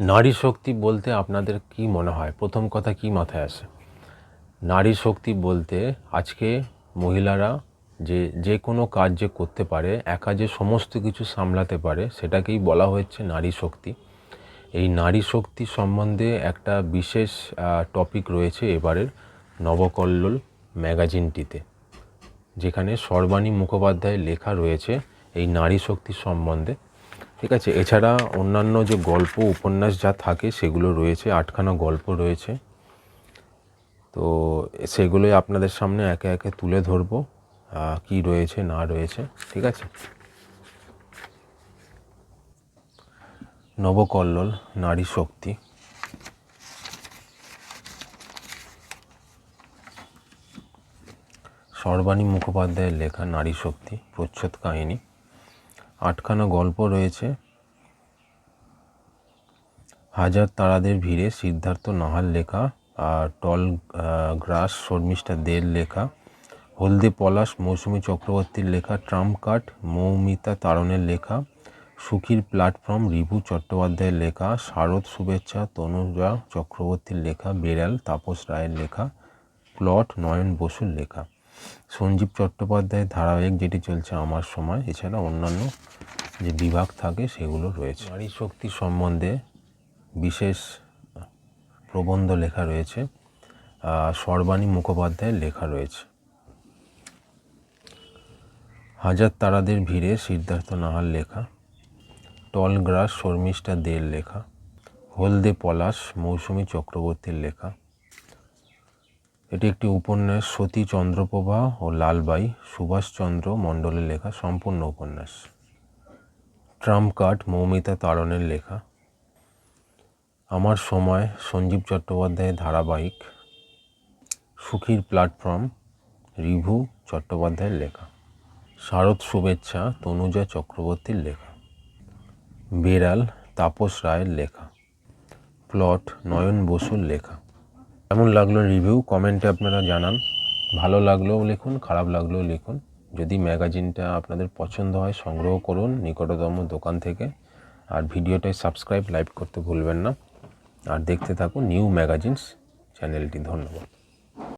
নারী শক্তি বলতে আপনাদের কি মনে হয়? প্রথম কথা কি মাথায় আসে? নারী শক্তি বলতে আজকে মহিলারা যে যে কোনো কাজ যে করতে পারে, একা যে সমস্ত কিছু সামলাতে পারে, সেটাকেই বলা হচ্ছে নারী শক্তি। এই নারী শক্তি সম্বন্ধে একটা বিশেষ টপিক রয়েছে এবারের নবকল্লোল ম্যাগাজিনটিতে, যেখানে সর্বাণী মুখোপাধ্যায়ের লেখা রয়েছে এই নারী শক্তি সম্বন্ধে। ঠিক আছে, এছাড়া অন্যান্য যে গল্প, উপন্যাস যা থাকে সেগুলো রয়েছে, আটখানা গল্প রয়েছে। তো সেগুলোই আপনাদের সামনে একে একে তুলে ধরবো কি রয়েছে, না রয়েছে, ঠিক আছে? নবকল্লোল, নারী শক্তি। সর্বাণী মুখোপাধ্যায়ের লেখা নারী শক্তি, প্রচ্ছদ কাহিনী। আটখানা গল্প রয়েছে। হাজার তারাদের ভিড়ে সিদ্ধার্থ নাহার লেখা আর টল গ্রাস, শর্মিষ্ঠা দের লেখা। হলদে পলাশ, মৌসুমী চক্রবর্তীর লেখা। ট্রাম্প কার্ড মৌমিতা তারণের লেখা। সুখীর প্ল্যাটফর্ম, রিভু চট্টোপাধ্যায়ের লেখা। শারদ শুভেচ্ছা, তনুজা চক্রবর্তীর লেখা। বেড়াল, তাপস রায়ের লেখা। প্লট, নয়ন বসুর লেখা। সঞ্জীব চট্টোপাধ্যায়ের ধারাবাহিক যেটি চলছে আমার সময়, এছাড়া অন্যান্য যে বিভাগ থাকে সেগুলো রয়েছে। নারী শক্তি সম্বন্ধে বিশেষ প্রবন্ধ লেখা রয়েছে সর্বাণী মুখোপাধ্যায়ের লেখা রয়েছে। হাজার তারাদের ভিড়ে সিদ্ধার্থ নাহার লেখা টল গ্রাস শর্মিষ্ঠা দের লেখা, হলদে পলাশ মৌসুমী চক্রবর্তীর লেখা এটি একটি উপন্যাস, সতী চন্দ্রপ্রভা ও লালবাই সুভাষচন্দ্র মণ্ডলের লেখা, সম্পূর্ণ উপন্যাস। ট্রাম্প কার্ড মৌমিতা তারণের লেখা। আমার সময়, সঞ্জীব চট্টোপাধ্যায়ের ধারাবাহিক। সুখীর প্ল্যাটফর্ম, রিভু চট্টোপাধ্যায়ের লেখা। শারদ শুভেচ্ছা, তনুজা চক্রবর্তীর লেখা। বেড়াল, তাপস রায়ের লেখা। প্লট, নয়ন বসুর লেখা। কেমন লাগল রিভিউ কমেন্টে আপনারা জানান। ভালো লাগলেও লিখুন, খারাপ লাগলেও লিখুন। যদি ম্যাগাজিনটা আপনাদের পছন্দ হয়, সংগ্রহ করুন নিকটতম দোকান থেকে। আর ভিডিওটায় সাবস্ক্রাইব লাইক করতে ভুলবেন না। আর দেখতে থাকুন নিউ ম্যাগাজিনস চ্যানেলটি। ধন্যবাদ।